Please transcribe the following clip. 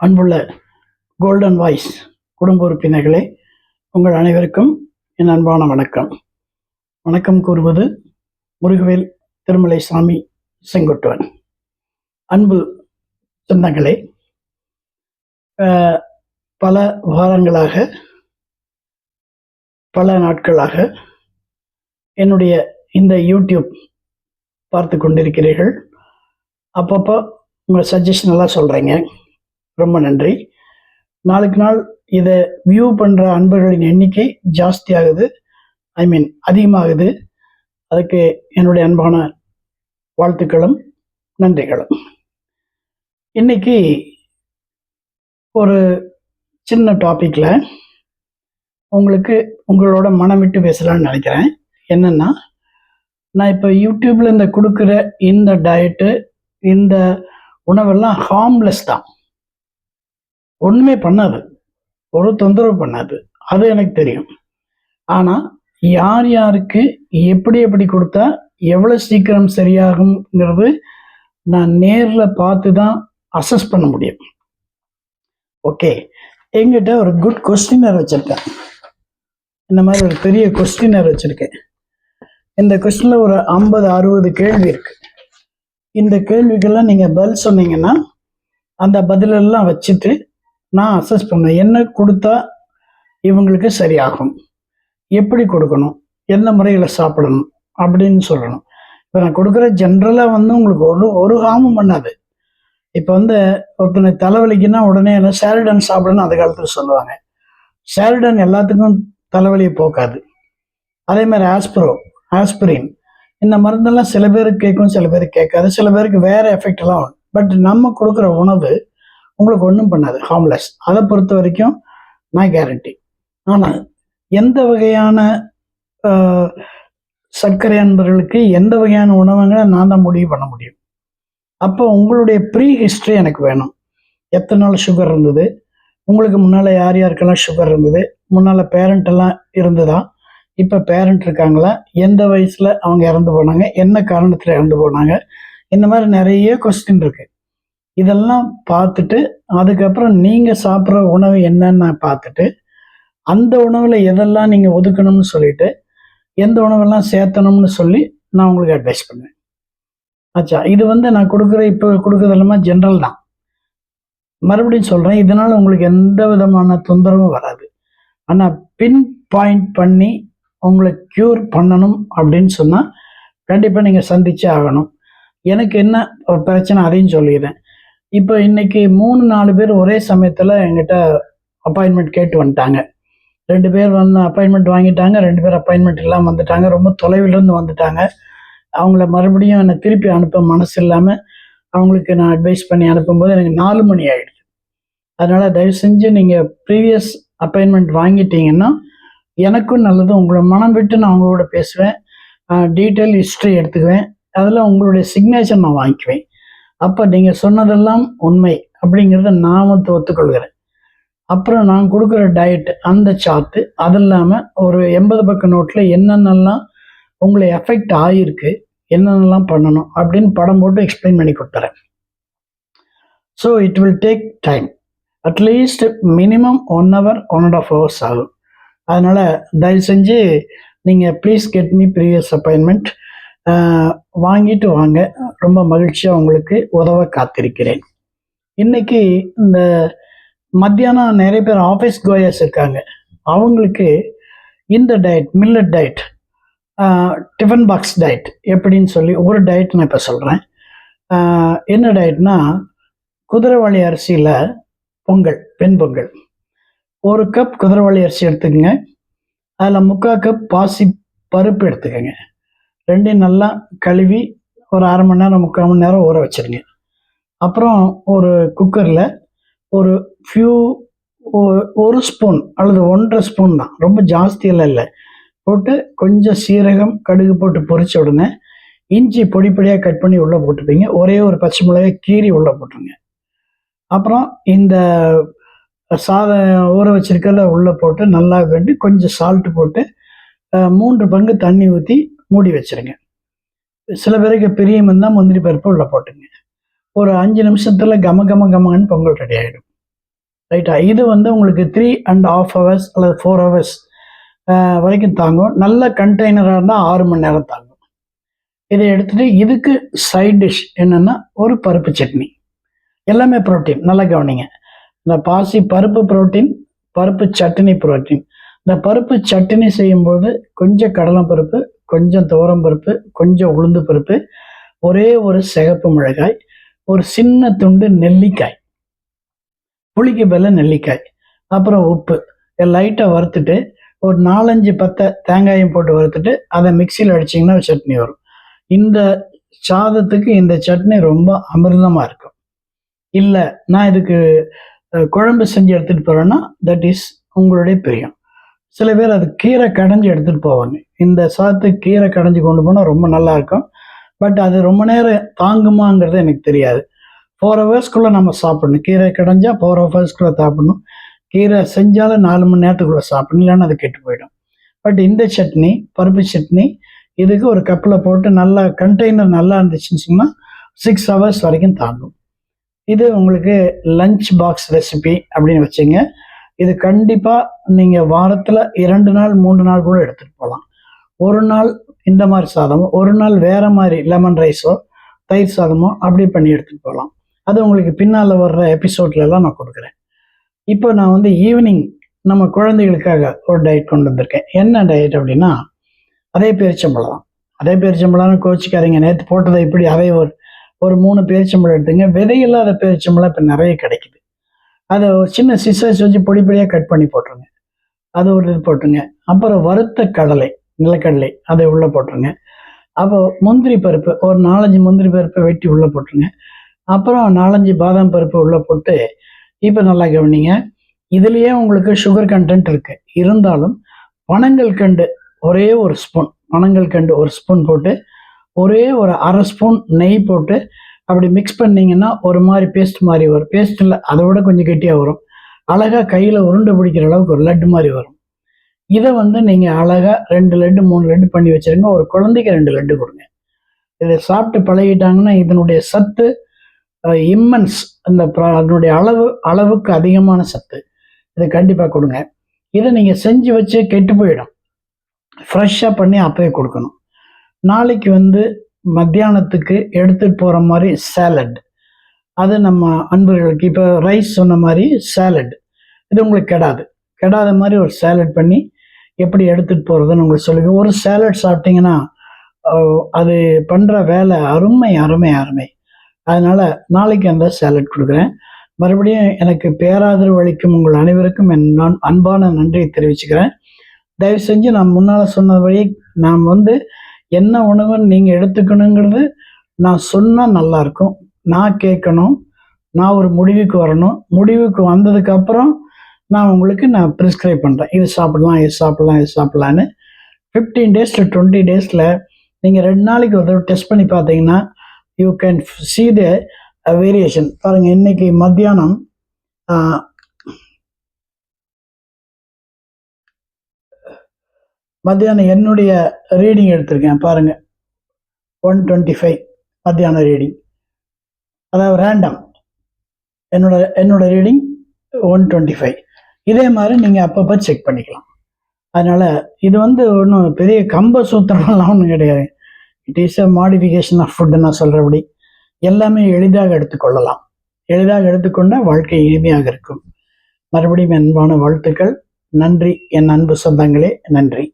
அன்புள்ள golden voice குடும்ப உறுப்பினர்களே உங்கள் அனைவருக்கும் என் அன்பான வணக்கம். வணக்கம் கூறுவது முருகவேல் திருமலை சாமி செங்குட்டுவன். அன்பு சொந்தங்களே பல வாரங்களாக பல நாட்களாக என்னுடைய இந்த யூடியூப் பார்த்து கொண்டிருக்கிறீர்கள். அப்பப்போ உங்கள் சஜஷன் எல்லாம் சொல்கிறீங்க ரொம்ப நன்றி. நாளுக்கு நாள் இதை வியூ பண்ணுற அன்பர்களின் எண்ணிக்கை ஜாஸ்தி ஆகுது ஐ மீன் அதிகமாகுது. அதுக்கு என்னுடைய அன்பான வாழ்த்துக்களும் நன்றிகளும். இன்னைக்கு ஒரு சின்ன டாப்பிக்கில் உங்களுக்கு உங்களோட மனம் விட்டு பேசலாம்னு நினைக்கிறேன். என்னென்னா நான் இப்போ யூடியூப்பில் இந்த கொடுக்குற இந்த டயட்டு இந்த உணவெல்லாம் ஹார்ம்லெஸ் தான். ஒன்றுமே பண்ணாது. ஒரு தொந்தரவு பண்ணாது. அது எனக்கு தெரியும். ஆனால் யார் யாருக்கு எப்படி எப்படி கொடுத்தா எவ்வளோ சீக்கிரம் சரியாகுங்கிறது நான் நேரில் பார்த்து தான் அசஸ் பண்ண முடியும். ஓகே எங்கிட்ட ஒரு குட் கொஸ்டினர் வச்சுருக்கேன். இந்த மாதிரி ஒரு பெரிய கொஸ்டினர் வச்சுருக்கேன். இந்த கொஸ்டினில் ஒரு ஐம்பது அறுபது கேள்வி இருக்குது இந்த கேள்விக்கெல்லாம் நீங்கள் பதில் சொன்னீங்கன்னா அந்த பதிலெல்லாம் வச்சுட்டு நான் அசஸ் பண்ணுவேன் என்ன கொடுத்தா இவங்களுக்கு சரியாகும்? எப்படி கொடுக்கணும்? எந்த முறையில் சாப்பிடணும்? அப்படின்னு சொல்லணும். இப்போ நான் கொடுக்குற ஜென்ரலாக வந்து உங்களுக்கு ஒரு ஒரு ஹாமும் பண்ணாது. இப்போ வந்து ஒருத்தனை தலைவலிக்குன்னா உடனே என்ன சேரிடன் சாப்பிடணும் அந்த காலத்தில் சொல்லுவாங்க. சேரிடன் எல்லாத்துக்கும் தலைவலியை போக்காது. அதே மாதிரி ஆஸ்பிரோ ஆஸ்பிரின் இந்த மருந்தெல்லாம் சில பேருக்கு கேட்கும் சில பேருக்கு கேட்காது. சில பேருக்கு வேறு எஃபெக்ட் எல்லாம் உண்டு. பட் நம்ம கொடுக்குற உணவு உங்களுக்கு ஒன்றும் பண்ணாது. ஹார்ம்லெஸ் அதை பொறுத்த வரைக்கும் நான் கேரண்டி ஆனால் எந்த வகையான சர்க்கரை அன்பர்களுக்கு எந்த வகையான உணவுங்களை நான் தான் முடிவு பண்ண முடியும்? அப்போ உங்களுடைய ப்ரீ ஹிஸ்ட்ரி எனக்கு வேணும். எத்தனை நாள் சுகர் இருந்தது? உங்களுக்கு முன்னால் யார் யாருக்கெல்லாம் சுகர் இருந்தது? முன்னால் பேரண்ட் எல்லாம் இருந்ததா? இப்போ பேரண்ட் இருக்காங்களா? எந்த வயசில் அவங்க இறந்து போனாங்க? என்ன காரணத்தில் இறந்து போனாங்க? இந்த மாதிரி நிறைய கொஸ்டின் இருக்குது இதெல்லாம் பார்த்துட்டு அதுக்கப்புறம் நீங்கள் சாப்பிட்ற உணவு என்னன்னு நான் பார்த்துட்டு அந்த உணவில் எதெல்லாம் நீங்கள் ஒதுக்கணும்னு சொல்லிட்டு எந்த உணவெல்லாம் சேர்த்தணும்னு சொல்லி நான் உங்களுக்கு அட்வைஸ் பண்ணுவேன். ஆச்சா இது வந்து நான் கொடுக்குற இப்போ கொடுக்குறது எல்லாமே ஜென்ரல் தான். மறுபடியும் சொல்கிறேன் இதனால் உங்களுக்கு எந்த விதமான தொந்தரவும் வராது. ஆனால் பின் பாயிண்ட் பண்ணி உங்களை க்யூர் பண்ணணும் அப்படின்னு சொன்னால் கண்டிப்பாக நீங்கள் சந்திச்சே ஆகணும். எனக்கு என்ன ஒரு பிரச்சனை அதையும் சொல்லிடுறேன். இப்போ இன்னைக்கு மூணு நாலு பேர் ஒரே சமயத்தில் எங்கிட்ட அப்பாயின்மெண்ட் கேட்டு வந்துட்டாங்க. ரெண்டு பேர் வந்து அப்பாயின்மெண்ட் வாங்கிட்டாங்க ரெண்டு பேர் அப்பாயின்மெண்ட் இல்லாமல் வந்துட்டாங்க ரொம்ப தொலைவிலிருந்து வந்துட்டாங்க. அவங்கள மறுபடியும் என்னை திருப்பி அனுப்ப மனசு இல்லாமல் அவங்களுக்கு நான் அட்வைஸ் பண்ணி அனுப்பும்போது எனக்கு நாலு மணி ஆகிடுது அதனால் தயவு செஞ்சு நீங்கள் ப்ரீவியஸ் அப்பாயின்மெண்ட் வாங்கிட்டீங்கன்னா எனக்கும் நல்லது உங்களை மனம் விட்டு நான் உங்களோட பேசுவேன். டீட்டெயில் ஹிஸ்ட்ரி எடுத்துக்குவேன். அதில் உங்களுடைய சிக்னேச்சர் நான் வாங்கிக்குவேன். அப்போ நீங்கள் சொன்னதெல்லாம் உண்மை அப்படிங்கிறத நான் வந்து ஒத்துக்கொள்கிறேன். அப்புறம் நான் கொடுக்குற டயட் அந்த சார்ட்டு அது இல்லாமல் ஒரு எண்பது பக்க நோட்டில் என்னென்னலாம் உங்களை எஃபெக்ட் ஆகிருக்கு என்னென்னலாம் பண்ணணும் அப்படின்னு படம் போட்டு எக்ஸ்பிளைன் பண்ணி கொடுத்துறேன். So it will take time at least minimum one hour one and half hours ஆகும். அதனால் தயவு செஞ்சு நீங்கள் please get me previous appointment வாங்கிட்டு வாங்க. ரொம்ப மகிழ்ச்சியாக உங்களுக்கு உதவ காத்திருக்கிறேன். இன்னைக்கு இந்த மத்தியானம் நிறைய பேர் ஆஃபீஸ் கோயர்ஸ் இருக்காங்க. அவங்களுக்கு இந்த diet millet diet tiffin box diet எப்படின்னு சொல்லி ஒரு டயட் நான் இப்போ சொல்கிறேன் என்ன டயட்னா குதிரைவாளி அரிசியில் பொங்கல் பெண் பொங்கல். ஒரு கப் குதிரைவாளி அரிசி எடுத்துக்கோங்க. அதில் முக்கால் கப் பாசி பருப்பு எடுத்துக்கோங்க. ரெண்டையும் நல்லா கழுவி ஒரு அரை மணி நேரம் முக்கால் மணி நேரம் ஊற வச்சிருங்க. அப்புறம் ஒரு குக்கரில் ஒரு ஃபியூ ஒரு ஸ்பூன் அல்லது ஒன்றரை ஸ்பூன் தான். ரொம்ப ஜாஸ்தியெல்லாம் இல்லை. போட்டு கொஞ்சம் சீரகம் கடுகு போட்டு பொரிச்ச உடனே இஞ்சி பொடி பொடியாக கட் பண்ணி உள்ளே போட்டுப்பீங்க. ஒரே ஒரு பச்சை மிளகாய் கீறி உள்ளே போட்டுருங்க. அப்புறம் இந்த சாதம் ஊற வச்சிருக்கல உள்ளே போட்டு நல்லா வேண்டி கொஞ்சம் சால்ட்டு போட்டு மூன்று பங்கு தண்ணி ஊற்றி மூடி வச்சுருங்க. சில பேருக்கு பெரிய இருந்தால் முந்திரி பருப்பு உள்ளே போட்டுங்க. ஒரு அஞ்சு நிமிஷத்தில் கம கம கமன்னு பொங்கல் ரெடி ஆகிடும் ரைட்டா இது வந்து உங்களுக்கு த்ரீ அண்ட் ஆஃப் ஹவர்ஸ் அல்லது ஃபோர் ஹவர்ஸ் வரைக்கும் தாங்கும். நல்ல கண்டெய்னராக இருந்தால் ஆறு மணி நேரம் தாங்கும். இதை எடுத்துகிட்டு இதுக்கு சைட் டிஷ் என்னென்னா ஒரு பருப்பு சட்னி. எல்லாமே ப்ரோட்டீன் நல்லா கவனிங்க. இந்த பாசி பருப்பு ப்ரோட்டீன் பருப்பு சட்னி ப்ரோட்டீன் இந்த பருப்பு சட்னி செய்யும்போது கொஞ்சம் கடலை பருப்பு கொஞ்சம் துவரம் பருப்பு கொஞ்சம் உளுந்து பருப்பு ஒரே ஒரு சிகப்பு மிளகாய் ஒரு சின்ன துண்டு நெல்லிக்காய். புளிக்கு பதில் நெல்லிக்காய். அப்புறம் உப்பு. லைட்டாக வறுத்துட்டு ஒரு நாலஞ்சு பத்தை தேங்காயும் போட்டு வறுத்துட்டு அதை மிக்சியில் அடிச்சிங்கன்னா சட்னி வரும். இந்த சாதத்துக்கு இந்த சட்னி ரொம்ப அமிர்தமாக இருக்கும். இல்லை நான் இதுக்கு குழம்பு செஞ்சு எடுத்துகிட்டு போகிறேன்னா தட் இஸ் உங்களுடைய பிரியம். சில பேர் அது கீரை கடைஞ்சி எடுத்துகிட்டு போவாங்க. இந்த சாத்து கீரை கடைஞ்சி கொண்டு போனால் ரொம்ப நல்லா இருக்கும். பட் அது ரொம்ப நேரம் தாங்குமாங்கிறது எனக்கு தெரியாது. ஃபோர் ஹவர்ஸ்க்குள்ளே நம்ம சாப்பிடணும். கீரை கடைஞ்சால் ஃபோர் ஹவர்ஸ்க்குள்ளே சாப்பிடணும். கீரை செஞ்சாலும் நாலு மணி நேரத்துக்குள்ளே சாப்பிடணும். இல்லைன்னா அது கெட்டு போயிடும். பட் இந்த சட்னி பருப்பு சட்னி இதுக்கு ஒரு கப்பில் போட்டு நல்லா கண்டெய்னர் நல்லா இருந்துச்சுன்னு சொன்னால் சிக்ஸ் ஹவர்ஸ் வரைக்கும் தாங்கும். இது உங்களுக்கு லஞ்ச் பாக்ஸ் ரெசிபி அப்படின்னு வச்சுங்க. இது கண்டிப்பாக நீங்கள் வாரத்தில் இரண்டு நாள் மூன்று நாள் கூட எடுத்துகிட்டு போகலாம். ஒரு நாள் இந்த மாதிரி சாதமோ ஒரு நாள் வேறு மாதிரி லெமன் ரைஸோ தயிர் சாதமோ அப்படி பண்ணி எடுத்துகிட்டு போகலாம். அது உங்களுக்கு பின்னால் வர்ற எபிசோட்லலாம் நான் கொடுக்குறேன். இப்போ நான் வந்து ஈவினிங் நம்ம குழந்தைகளுக்காக ஒரு டயட் கொண்டு வந்திருக்கேன். என்ன டயட் அப்படின்னா அதே பேரிச்சம்பழம் அதே பேரிச்சம்பழம்னு கோச்சிக்காதீங்க நேற்று போட்டதை இப்படி அதே ஒரு ஒரு மூணு பேரிச்சம்பழம் எடுத்துங்க. விதையில்லாத பேரிச்சம்பழம் இப்போ நிறைய கிடைக்குது. அதை ஒரு சின்ன சிசர்ஸ் வச்சு பொடி பொடியாக கட் பண்ணி போட்டுருங்க. அது ஒரு இது போட்டுருங்க. அப்புறம் வறுத்த கடலை. நிலக்கடலை அதை உள்ளே போட்டுருங்க. அப்போ முந்திரி பருப்பு ஒரு நாலஞ்சு முந்திரி பருப்பை வெட்டி உள்ளே போட்டுருங்க. அப்புறம் நாலஞ்சு பாதாம் பருப்பு உள்ளே போட்டு இப்போ நல்லா கவனிங்க. இதுலேயே உங்களுக்கு சுகர் கண்டென்ட் இருக்குது இருந்தாலும் பனங்கள் கண்டு ஒரே ஒரு ஸ்பூன் பனங்கள் கண்டு ஒரு ஸ்பூன் போட்டு ஒரே ஒரு அரை ஸ்பூன் நெய் போட்டு அப்படி மிக்ஸ் பண்ணிங்கன்னா ஒரு மாதிரி பேஸ்ட் மாதிரி வரும். பேஸ்ட் இல்லை அதை விட கொஞ்சம் கெட்டியாக வரும். அழகாக கையில் உருண்டை பிடிக்கிற அளவுக்கு ஒரு லட்டு மாதிரி வரும். இதை வந்து நீங்கள் அழகாக ரெண்டு லட்டு மூணு லட்டு பண்ணி வச்சுருங்க. ஒரு குழந்தைக்கு ரெண்டு லட்டு கொடுங்க. இதை சாப்பிட்டு பழகிட்டாங்கன்னா இதனுடைய சத்து இம்மன்ஸ் அந்த அதனுடைய அளவு அளவுக்கு அதிகமான சத்து. இதை கண்டிப்பாக கொடுங்க. இதை நீங்கள் செஞ்சு வச்சு கெட்டு போயிடும். ஃப்ரெஷ்ஷாக பண்ணி அப்போயே கொடுக்கணும். நாளைக்கு வந்து மத்தியானத்துக்கு எடுத்துகிட்டு போகிற மாதிரி சேலட் அது நம்ம அன்பர்களுக்கு இப்போ ரைஸ் சொன்ன மாதிரி சேலட் இது உங்களுக்கு கெடாது. கெடாத மாதிரி ஒரு சேலட் பண்ணி எப்படி எடுத்துகிட்டு போகிறதுன்னு உங்களுக்கு சொல்லுங்க. ஒரு சேலட் சாப்பிட்டீங்கன்னா அது பண்ணுற வேலை அருமை அருமை அருமை. அதனால் நாளைக்கு அந்த சேலட் கொடுக்குறேன். மறுபடியும் எனக்கு பேராதரவு அளிக்கும் உங்கள் அனைவருக்கும் என் நான் அன்பான நன்றியை தெரிவிச்சுக்கிறேன். தயவு செஞ்சு நான் முன்னால் சொன்னபடி நான் வந்து என்ன உணவுன்னு நீங்கள் எடுத்துக்கணுங்கிறது நான் சொன்னால் நல்லாயிருக்கும் நான் கேட்கணும். நான் ஒரு முடிவுக்கு வரணும். முடிவுக்கு வந்ததுக்கப்புறம் நான் உங்களுக்கு நான் ப்ரிஸ்கிரைப் பண்ணுறேன் இது சாப்பிடலாம் இது சாப்பிடலாம் இது சாப்பிட்லான்னு ஃபிஃப்டீன் டேஸில் டுவெண்ட்டி டேஸில் நீங்கள் ரெண்டு நாளைக்கு ஒரு தடவை டெஸ்ட் பண்ணி பார்த்தீங்கன்னா you can see the variation பாருங்கள் இன்றைக்கி மத்தியானம் மத்தியானம் என்னுடைய ரீடிங் எடுத்திருக்கேன். பாருங்கள் ஒன் டுவெண்ட்டி ஃபைவ் மத்தியான ரீடிங் அதாவது ரேண்டம் என்னோட என்னோட ரீடிங் ஒன் டுவெண்ட்டி ஃபைவ் இதே மாதிரி நீங்கள் அப்பப்போ செக் பண்ணிக்கலாம். அதனால் இது வந்து ஒன்றும் பெரிய கம்ப சூத்திரம்லாம் ஒன்றும் கிடையாது. It is a modification of food நான் சொல்கிறபடி எல்லாமே எளிதாக எடுத்துக்கொள்ளலாம். எளிதாக எடுத்துக்கொண்டால் வாழ்க்கை இனிமையாக இருக்கும். மறுபடியும் அன்பான வாழ்த்துக்கள். நன்றி. என் அன்பு சொந்தங்களே நன்றி.